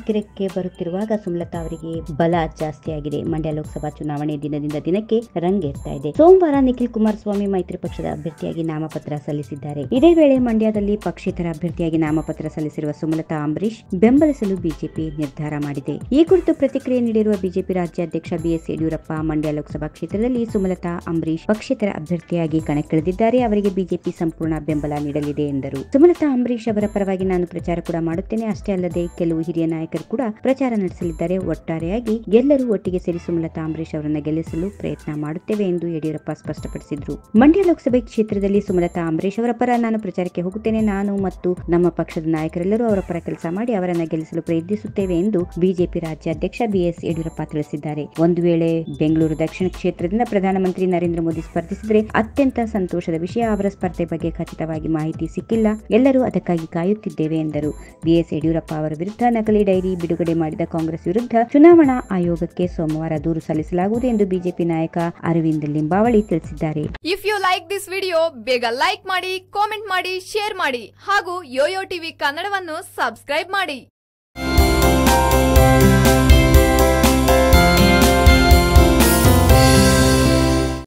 ಹತ್ತಿರಕ್ಕೆ ಬರುತ್ತಿರುವಾಗ ಸುಮಲತಾ ಅವರಿಗೆ ಬಲ ಜಾಸ್ತಿಯಾಗಿದೆ. ಮಂಡ್ಯ ಲೋಕಸಭಾ ಚುನಾವಣೆ ದಿನದಿಂದ ದಿನಕ್ಕೆ ರಂಗೇರ್ತಾ ಇದೆ. ಸೋಮವಾರ ನಿಖಿಲ್ ಕುಮಾರಸ್ವಾಮಿ ಮೈತ್ರಿ ಪಕ್ಷದ ಅಭ್ಯರ್ಥಿಯಾಗಿ ನಾಮಪತ್ರ ಸಲ್ಲಿಸಿದ್ದಾರೆ. ಇದೇ ವೇಳೆ ಮಂಡ್ಯದಲ್ಲಿ ಪಕ್ಷೇತರ ಅಭ್ಯರ್ಥಿಯಾಗಿ ನಾಮಪತ್ರ ಸಲ್ಲಿಸಿರುವ ಸುಮಲತಾ ಅಂಬರೀಷ್ ಬೆಂಬಲಿಸಲು ಬಿಜೆಪಿ ನಿರ್ಧಾರ ಮಾಡಿದೆ. ಈ ಕುರಿತು ಪ್ರತಿಕ್ರಿಯೆ ನೀಡಿರುವ ಬಿಜೆಪಿ ರಾಜ್ಯಾಧ್ಯಕ್ಷ ಬಿಎಸ್ ಯಡಿಯೂರಪ್ಪ, ಮಂಡ್ಯ ಲೋಕಸಭಾ ಕ್ಷೇತ್ರದಲ್ಲಿ ಸುಮಲತಾ ಅಂಬರೀಷ್ ಪಕ್ಷೇತರ ಅಭ್ಯರ್ಥಿಯಾಗಿ ಕಣಕ್ಕಿಳಿದಿದ್ದಾರೆ. ಅವರಿಗೆ ಬಿಜೆಪಿ ಸಂಪೂರ್ಣ ಬೆಂಬಲ ನೀಡಲಿದೆ ಎಂದರು. ಸುಮಲತಾ ಅಂಬರೀಷ್ ಅವರ ಪರವಾಗಿ ನಾನು ಪ್ರಚಾರ ಕೂಡ ಮಾಡುತ್ತೇನೆ. ಅಷ್ಟೇ ಅಲ್ಲದೆ, ಕೆಲವು ಹಿರಿಯ ನಾಯಕರು ಕೂಡ ಪ್ರಚಾರ ನಡೆಸಲಿದ್ದಾರೆ. ಒಟ್ಟಾರೆಯಾಗಿ ಎಲ್ಲರೂ ಒಟ್ಟಿಗೆ ಸೇರಿ ಸುಮಲತಾ ಅಂಬರೀಶ್ ಅವರನ್ನ ಗೆಲ್ಲಿಸಲು ಪ್ರಯತ್ನ ಮಾಡುತ್ತೇವೆ ಎಂದು ಯಡಿಯೂರಪ್ಪ ಸ್ಪಷ್ಟಪಡಿಸಿದರು. ಮಂಡ್ಯ ಲೋಕಸಭೆ ಕ್ಷೇತ್ರದಲ್ಲಿ ಸುಮಲತಾ ಅಂಬರೀಶ್ ಅವರ ಪರ ನಾನು ಪ್ರಚಾರಕ್ಕೆ ಹೋಗುತ್ತೇನೆ. ನಾನು ಮತ್ತು ನಮ್ಮ ಪಕ್ಷದ ನಾಯಕರೆಲ್ಲರೂ ಅವರ ಪರ ಕೆಲಸ ಮಾಡಿ ಅವರನ್ನ ಗೆಲ್ಲಿಸಲು ಪ್ರಯತ್ನಿಸುತ್ತೇವೆ ಎಂದು ಬಿಜೆಪಿ ರಾಜ್ಯಾಧ್ಯಕ್ಷ ಬಿಎಸ್ ಯಡಿಯೂರಪ್ಪ ತಿಳಿಸಿದ್ದಾರೆ. ಒಂದು ವೇಳೆ ಬೆಂಗಳೂರು ದಕ್ಷಿಣ ಕ್ಷೇತ್ರದಿಂದ ಪ್ರಧಾನಮಂತ್ರಿ ನರೇಂದ್ರ ಮೋದಿ ಸ್ಪರ್ಧಿಸಿದರೆ ಅತ್ಯಂತ ಸಂತೋಷದ ವಿಷಯ. ಅವರ ಸ್ಪರ್ಧೆ ಬಗ್ಗೆ ಖಚಿತವಾಗಿ ಮಾಹಿತಿ ಸಿಕ್ಕಿಲ್ಲ. ಎಲ್ಲರೂ ಅದಕ್ಕಾಗಿ ಕಾಯುತ್ತಿದ್ದೇವೆ ಎಂದರು. ಬಿಎಸ್ ಯಡಿಯೂರಪ್ಪ ಅವರ ವಿರುದ್ಧ ನಕಲಿ ಡೈರಿ ಬಿಡುಗಡೆ ಮಾಡಿದ ಕಾಂಗ್ರೆಸ್ ವಿರುದ್ಧ ಚುನಾವಣಾ ಆಯೋಗಕ್ಕೆ ಸೋಮವಾರ ದೂರು ಸಲ್ಲಿಸಲಾಗುವುದು ಎಂದು ಬಿಜೆಪಿ ನಾಯಕ ಅರವಿಂದ್ ಲಿಂಬಾವಳಿ ತಿಳಿಸಿದ್ದಾರೆ. If you like this video ಬೇಗ ಲೈಕ್ ಮಾಡಿ ಕಾಮೆಂಟ್ ಮಾಡಿ ಶೇರ್ ಮಾಡಿ ಹಾಗೂ ಯೋಯೋ ಟಿವಿ ಕನ್ನಡವನ್ನು ಸಬ್ಸ್ಕ್ರೈಬ್ ಮಾಡಿ.